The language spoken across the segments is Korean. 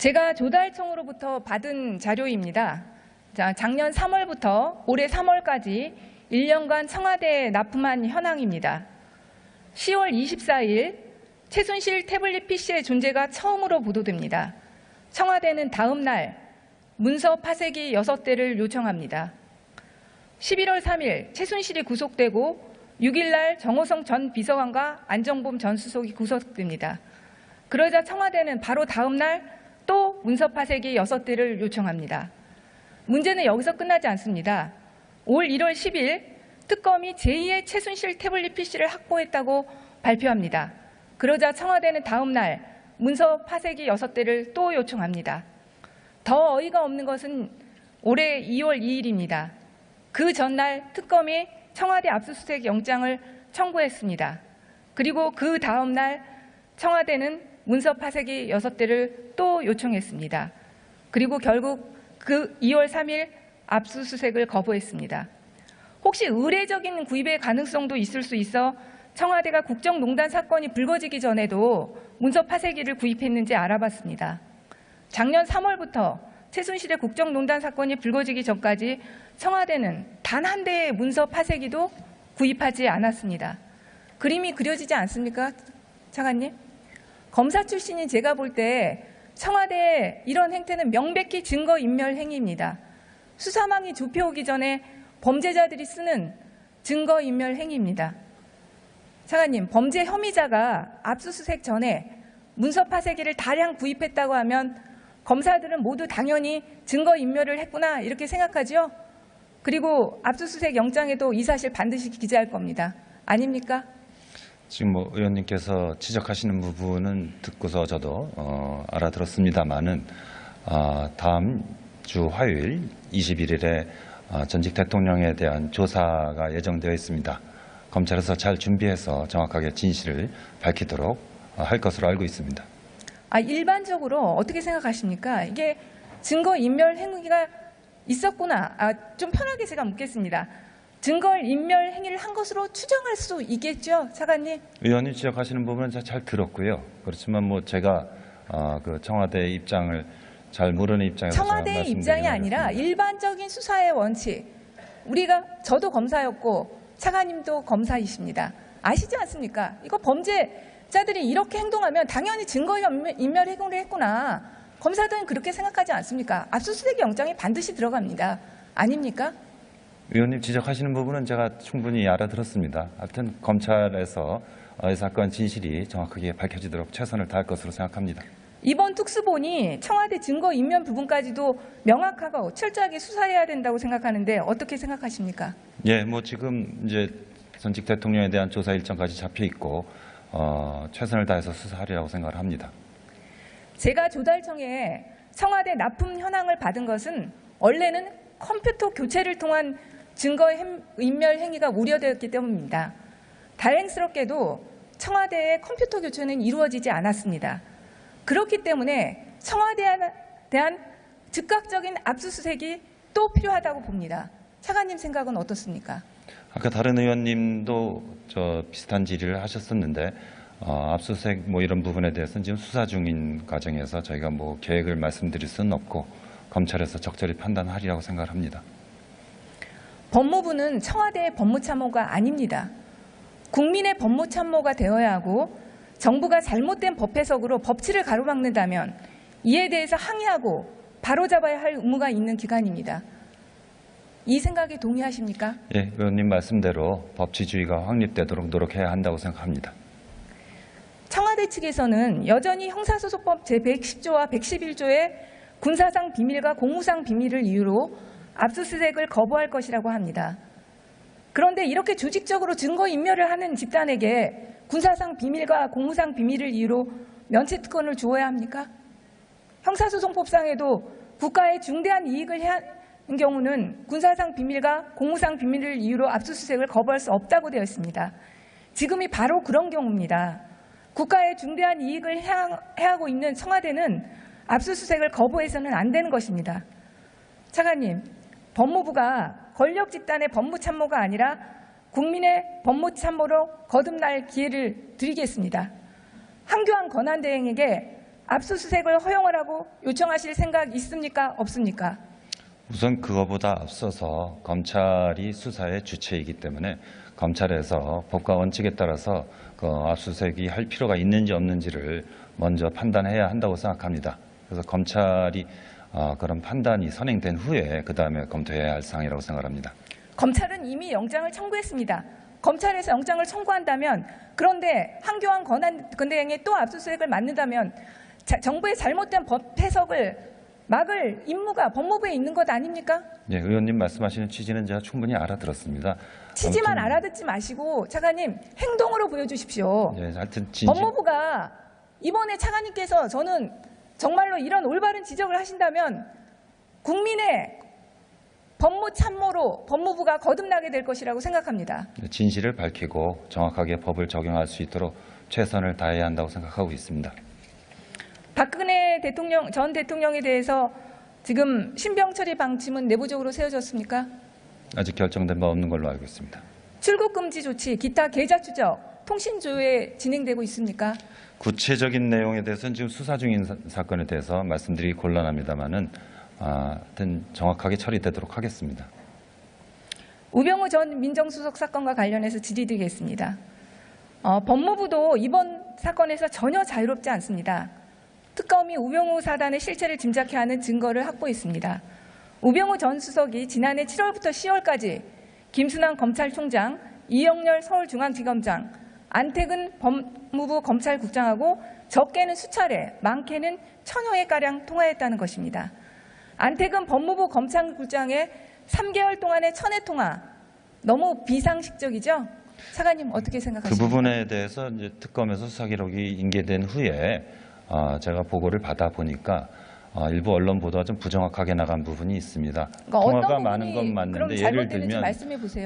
제가 조달청으로부터 받은 자료입니다. 자, 작년 3월부터 올해 3월까지 1년간 청와대에 납품한 현황입니다. 10월 24일 최순실 태블릿 PC의 존재가 처음으로 보도됩니다. 청와대는 다음 날 문서 파쇄기 6대를 요청합니다. 11월 3일 최순실이 구속되고 6일 날 정호성 전 비서관과 안정범 전 수석이 구속됩니다. 그러자 청와대는 바로 다음 날 또 문서 파쇄기 6대를 요청합니다. 문제는 여기서 끝나지 않습니다. 올 1월 10일 특검이 제2의 최순실 태블릿 PC를 확보했다고 발표합니다. 그러자 청와대는 다음 날 문서 파쇄기 6대를 또 요청합니다. 더 어이가 없는 것은 올해 2월 2일입니다. 그 전날 특검이 청와대 압수수색 영장을 청구했습니다. 그리고 그 다음 날 청와대는 문서 파쇄기 6대를 또 요청했습니다. 그리고 결국 그 2월 3일 압수수색을 거부했습니다. 혹시 의례적인 구입의 가능성도 있을 수 있어 청와대가 국정농단 사건이 불거지기 전에도 문서 파쇄기를 구입했는지 알아봤습니다. 작년 3월부터 최순실의 국정농단 사건이 불거지기 전까지 청와대는 단 한 대의 문서 파쇄기도 구입하지 않았습니다. 그림이 그려지지 않습니까, 차관님? 검사 출신인 제가 볼 때 청와대의 이런 행태는 명백히 증거 인멸 행위입니다. 수사망이 좁혀오기 전에 범죄자들이 쓰는 증거 인멸 행위입니다. 차관님, 범죄 혐의자가 압수수색 전에 문서 파쇄기를 다량 구입했다고 하면 검사들은 모두 당연히 증거 인멸을 했구나 이렇게 생각하죠. 그리고 압수수색 영장에도 이 사실 반드시 기재할 겁니다. 아닙니까? 지금 뭐 의원님께서 지적하시는 부분은 듣고서 저도 어, 알아들었습니다만은 아, 다음 주 화요일 21일에 아, 전직 대통령에 대한 조사가 예정되어 있습니다. 검찰에서 잘 준비해서 정확하게 진실을 밝히도록 어, 할 것으로 알고 있습니다. 아, 일반적으로 어떻게 생각하십니까? 이게 증거 인멸 행위가 있었구나. 아, 좀 편하게 제가 묻겠습니다. 증거 인멸 행위를 한 것으로 추정할 수 있겠죠, 차관님? 의원님 지적하시는 부분은 제가 잘 들었고요. 그렇지만 뭐 제가 어, 그 청와대 입장을 잘 모르는 입장에서 청와대의 말씀드리는 입장이 것 아니라 같습니다. 일반적인 수사의 원칙. 우리가 저도 검사였고 차관님도 검사이십니다. 아시지 않습니까? 이거 범죄자들이 이렇게 행동하면 당연히 증거 인멸 행위를 했구나. 검사들은 그렇게 생각하지 않습니까? 압수수색 영장이 반드시 들어갑니다. 아닙니까? 의원님 지적하시는 부분은 제가 충분히 알아들었습니다. 하여튼 검찰에서 어, 이 사건 진실이 정확하게 밝혀지도록 최선을 다할 것으로 생각합니다. 이번 특수본이 청와대 증거 인멸 부분까지도 명확하고 철저하게 수사해야 된다고 생각하는데 어떻게 생각하십니까? 예, 뭐 지금 이제 전직 대통령에 대한 조사 일정까지 잡혀 있고 어, 최선을 다해서 수사하리라고 생각을 합니다. 제가 조달청에 청와대 납품 현황을 받은 것은 원래는 컴퓨터 교체를 통한 증거 행- 인멸 행위가 우려되었기 때문입니다. 다행스럽게도 청와대의 컴퓨터 교체는 이루어지지 않았습니다. 그렇기 때문에 청와대에 대한 즉각적인 압수수색이 또 필요하다고 봅니다. 차관님 생각은 어떻습니까? 아까 다른 의원님도 저 비슷한 질의를 하셨었는데 어, 압수수색 뭐 이런 부분에 대해서는 지금 수사 중인 과정에서 저희가 뭐 계획을 말씀드릴 수는 없고 검찰에서 적절히 판단하리라고 생각을 합니다. 법무부는 청와대의 법무참모가 아닙니다. 국민의 법무참모가 되어야 하고 정부가 잘못된 법 해석으로 법치를 가로막는다면 이에 대해서 항의하고 바로잡아야 할 의무가 있는 기관입니다. 이 생각에 동의하십니까? 예, 의원님 말씀대로 법치주의가 확립되도록 노력해야 한다고 생각합니다. 청와대 측에서는 여전히 형사소송법 제110조와 111조의 군사상 비밀과 공무상 비밀을 이유로 압수수색을 거부할 것이라고 합니다. 그런데 이렇게 조직적으로 증거 인멸을 하는 집단에게 군사상 비밀과 공무상 비밀을 이유로 면책 특권을 주어야 합니까? 형사소송법상에도 국가의 중대한 이익을 하는 경우는 군사상 비밀과 공무상 비밀을 이유로 압수수색을 거부할 수 없다고 되어 있습니다. 지금이 바로 그런 경우입니다. 국가의 중대한 이익을 해하고 있는 청와대는 압수수색을 거부해서는 안 되는 것입니다. 차관님, 법무부가 권력 집단의 법무 참모가 아니라 국민의 법무 참모로 거듭날 기회를 드리겠습니다. 한교안 권한대행에게 압수수색을 허용하라고 요청하실 생각 있습니까? 없습니까? 우선 그거보다 앞서서 검찰이 수사의 주체이기 때문에 검찰에서 법과 원칙에 따라서 그 압수수색이 할 필요가 있는지 없는지를 먼저 판단해야 한다고 생각합니다. 그래서 검찰이 어, 그런 판단이 선행된 후에 그 다음에 검토해야 할 사항이라고 생각합니다. 검찰은 이미 영장을 청구했습니다. 검찰에서 영장을 청구한다면 그런데 한교안 권한 근대행이 또 압수수색을 맞는다면 자- 정부의 잘못된 법 해석을 막을 임무가 법무부에 있는 것 아닙니까? 예, 의원님 말씀하시는 취지는 제가 충분히 알아들었습니다. 취지만 아무튼, 알아듣지 마시고 차관님 행동으로 보여주십시오. 예, 하여튼 진지, 법무부가 이번에 차관님께서 저는 정말로 이런 올바른 지적을 하신다면 국민의 법무 참모로 법무부가 거듭나게 될 것이라고 생각합니다. 진실을 밝히고 정확하게 법을 적용할 수 있도록 최선을 다해야 한다고 생각하고 있습니다. 박근혜 대통령 전 대통령에 대해서 지금 신병 처리 방침은 내부적으로 세워졌습니까? 아직 결정된 바 없는 걸로 알고 있습니다. 출국 금지 조치, 기타 계좌 추적, 통신 조회 진행되고 있습니까? 구체적인 내용에 대해서는 지금 수사 중인 사- 사건에 대해서 말씀드리기 곤란합니다만은 아, 하여튼 정확하게 처리되도록 하겠습니다. 우병우 전 민정수석 사건과 관련해서 질의드리겠습니다. 어, 법무부도 이번 사건에서 전혀 자유롭지 않습니다. 특검이 우병우 사단의 실체를 짐작케 하는 증거를 확보했습니다. 우병우 전 수석이 지난해 7월부터 10월까지 김순환 검찰총장, 이영렬 서울중앙지검장, 안태근 법무부 검찰국장하고 적게는 수차례, 많게는 천여 회가량 통화했다는 것입니다. 안태근 법무부 검찰국장의 3개월 동안의 천회 통화 너무 비상식적이죠? 차관님 어떻게 그 생각하십니까? 부분에 대해서 이제 특검에서 수사 기록이 인계된 후에 아, 제가 보고를 받아 보니까 아, 일부 언론 보도가 좀 부정확하게 나간 부분이 있습니다. 그러니까 통화가 많은 건 맞는데 예를 들면.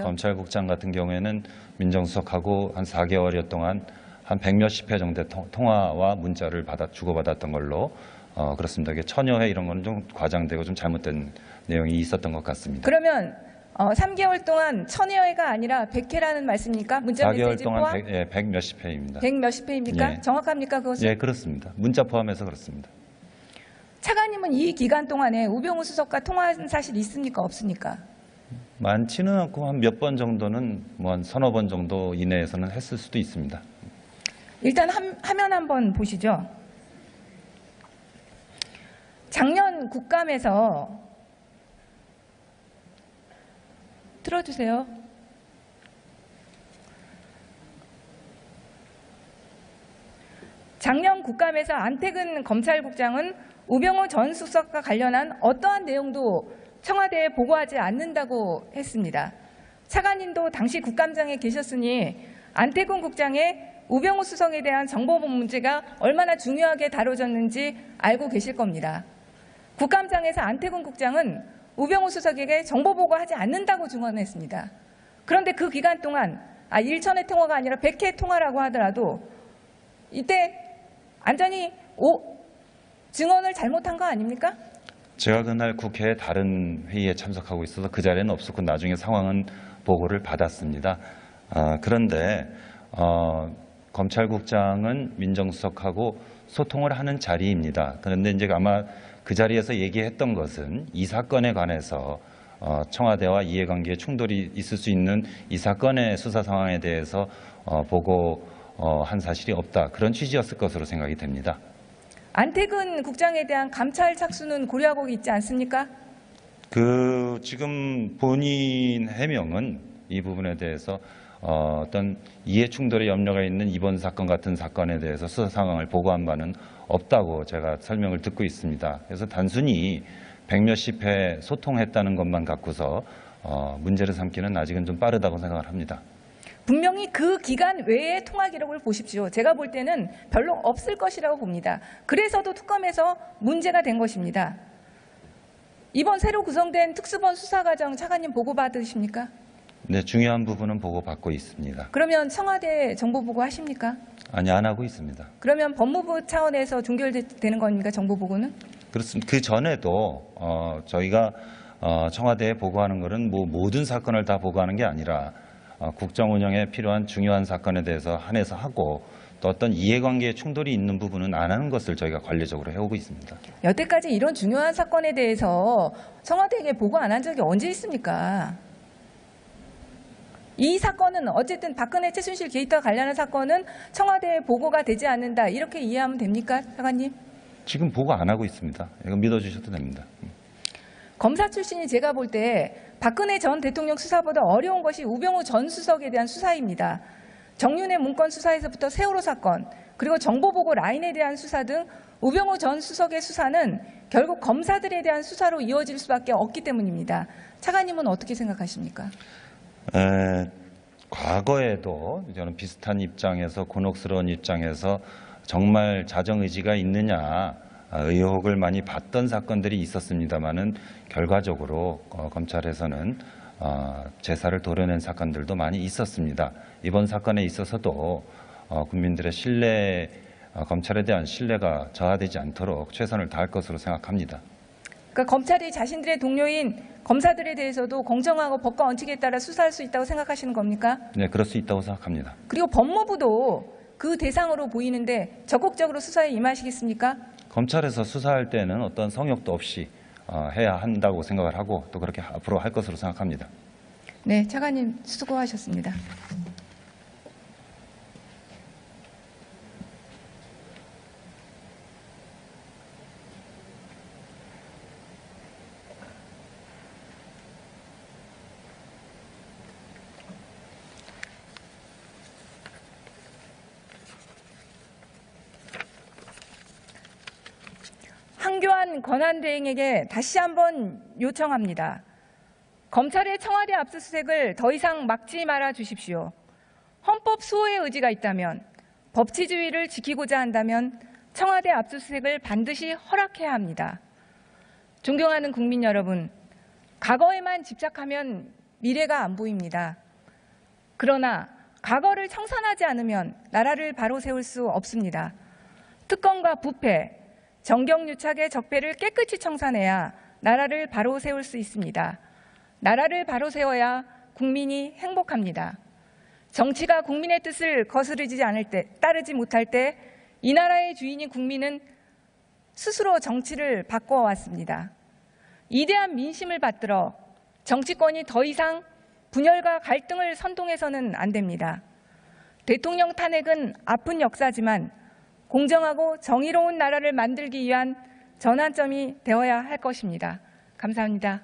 검찰국장 같은 경우에는 민정수석하고 한 4개월여 동안 한 백몇십 회 정도의 통- 통화와 문자를 받아 주고받았던 걸로 어, 그렇습니다. 이게 천여 회 이런 거는 좀 과장되고 좀 잘못된 내용이 있었던 것 같습니다. 그러면 어, 3개월 동안 천여 회가 아니라 100회라는 말씀입니까? 문자 4개월 메시지 동안 포함? 백, 예, 백 몇십 회입니다. 100 몇십 회입니까? 예. 정확합니까 그것은? 예, 그렇습니다. 문자 포함해서 그렇습니다. 차관님은 이 기간 동안에 우병우 수석과 통화한 사실 있습니까 없습니까? 많지는 않고 한 몇 번 정도는 뭐 한 서너 번 정도 이내에서는 했을 수도 있습니다. 일단 한- 화면 한번 보시죠. 작년 국감에서 틀어주세요. 작년 국감에서 안태근 검찰국장은 우병우 전 수석과 관련한 어떠한 내용도 청와대에 보고하지 않는다고 했습니다. 차관님도 당시 국감장에 계셨으니 안태근 국장의 우병우 수석에 대한 정보보 문제가 얼마나 중요하게 다뤄졌는지 알고 계실 겁니다. 국감장에서 안태근 국장은 우병우 수석에게 정보 보고하지 않는다고 증언했습니다. 그런데 그 기간 동안 아 1천회 통화가 아니라 100회 통화라고 하더라도 이때 안전히 오, 증언을 잘못한 거 아닙니까? 제가 그날 국회 다른 회의에 참석하고 있어서 그 자리에는 없었고 나중에 상황은 보고를 받았습니다. 아, 그런데 어, 검찰국장은 민정수석하고 소통을 하는 자리입니다. 그런데 이제 아마 그 자리에서 얘기했던 것은 이 사건에 관해서 어, 청와대와 이해관계에 충돌이 있을 수 있는 이 사건의 수사 상황에 대해서 어, 보고 어, 한 사실이 없다 그런 취지였을 것으로 생각이 됩니다. 안태근 국장에 대한 감찰 착수는 고려하고 있지 않습니까? 그 지금 본인 해명은 이 부분에 대해서 어, 어떤 이해 충돌의 염려가 있는 이번 사건 같은 사건에 대해서 수사 상황을 보고한 바는 없다고 제가 설명을 듣고 있습니다. 그래서 단순히 백몇십 회 소통했다는 것만 갖고서 어, 문제를 삼기는 아직은 좀 빠르다고 생각을 합니다. 분명히 그 기간 외의 통화 기록을 보십시오. 제가 볼 때는 별로 없을 것이라고 봅니다. 그래서도 특검에서 문제가 된 것입니다. 이번 새로 구성된 특수본 수사과정 차관님 보고 받으십니까? 네, 중요한 부분은 보고받고 있습니다. 그러면 청와대 정보 보고 하십니까? 아니 안 하고 있습니다. 그러면 법무부 차원에서 종결되는 겁니까? 정보 보고는? 그렇습니다. 그 전에도 어, 저희가 어, 청와대에 보고하는 것은 뭐 모든 사건을 다 보고하는 게 아니라 어, 국정 운영에 필요한 중요한 사건에 대해서 한해서 하고 또 어떤 이해관계에 충돌이 있는 부분은 안 하는 것을 저희가 관리적으로 해오고 있습니다. 여태까지 이런 중요한 사건에 대해서 청와대에게 보고 안 한 적이 언제 있습니까? 이 사건은 어쨌든 박근혜 최순실 게이트와 관련한 사건은 청와대에 보고가 되지 않는다 이렇게 이해하면 됩니까, 차관님? 지금 보고 안 하고 있습니다. 이거 믿어주셔도 됩니다. 검사 출신이 제가 볼 때 박근혜 전 대통령 수사보다 어려운 것이 우병우 전 수석에 대한 수사입니다. 정윤의 문건 수사에서부터 세월호 사건 그리고 정보보고 라인에 대한 수사 등 우병우 전 수석의 수사는 결국 검사들에 대한 수사로 이어질 수밖에 없기 때문입니다. 차관님은 어떻게 생각하십니까? 에, 과거에도 저는 비슷한 입장에서 곤혹스러운 입장에서 정말 자정 의지가 있느냐 아, 의혹을 많이 받던 사건들이 있었습니다만은 결과적으로 어, 검찰에서는 어, 제사를 도려낸 사건들도 많이 있었습니다. 이번 사건에 있어서도 어, 국민들의 신뢰 어, 검찰에 대한 신뢰가 저하되지 않도록 최선을 다할 것으로 생각합니다. 그러니까 검찰이 자신들의 동료인 검사들에 대해서도 공정하고 법과 원칙에 따라 수사할 수 있다고 생각하시는 겁니까? 네, 그럴 수 있다고 생각합니다. 그리고 법무부도 그 대상으로 보이는데 적극적으로 수사에 임하시겠습니까? 검찰에서 수사할 때는 어떤 성역도 없이 어, 해야 한다고 생각을 하고 또 그렇게 앞으로 할 것으로 생각합니다. 네, 차관님 수고하셨습니다. 권한대행에게 다시 한번 요청합니다. 검찰의 청와대 압수수색을 더 이상 막지 말아 주십시오. 헌법 수호의 의지가 있다면 법치주의를 지키고자 한다면 청와대 압수수색을 반드시 허락해야 합니다. 존경하는 국민 여러분, 과거에만 집착하면 미래가 안 보입니다. 그러나 과거를 청산하지 않으면 나라를 바로 세울 수 없습니다. 특검과 부패, 정경유착의 적폐를 깨끗이 청산해야 나라를 바로 세울 수 있습니다. 나라를 바로 세워야 국민이 행복합니다. 정치가 국민의 뜻을 거스르지 않을 때, 따르지 못할 때 이 나라의 주인인 국민은 스스로 정치를 바꿔왔습니다. 이대한 민심을 받들어 정치권이 더 이상 분열과 갈등을 선동해서는 안 됩니다. 대통령 탄핵은 아픈 역사지만 공정하고 정의로운 나라를 만들기 위한 전환점이 되어야 할 것입니다. 감사합니다.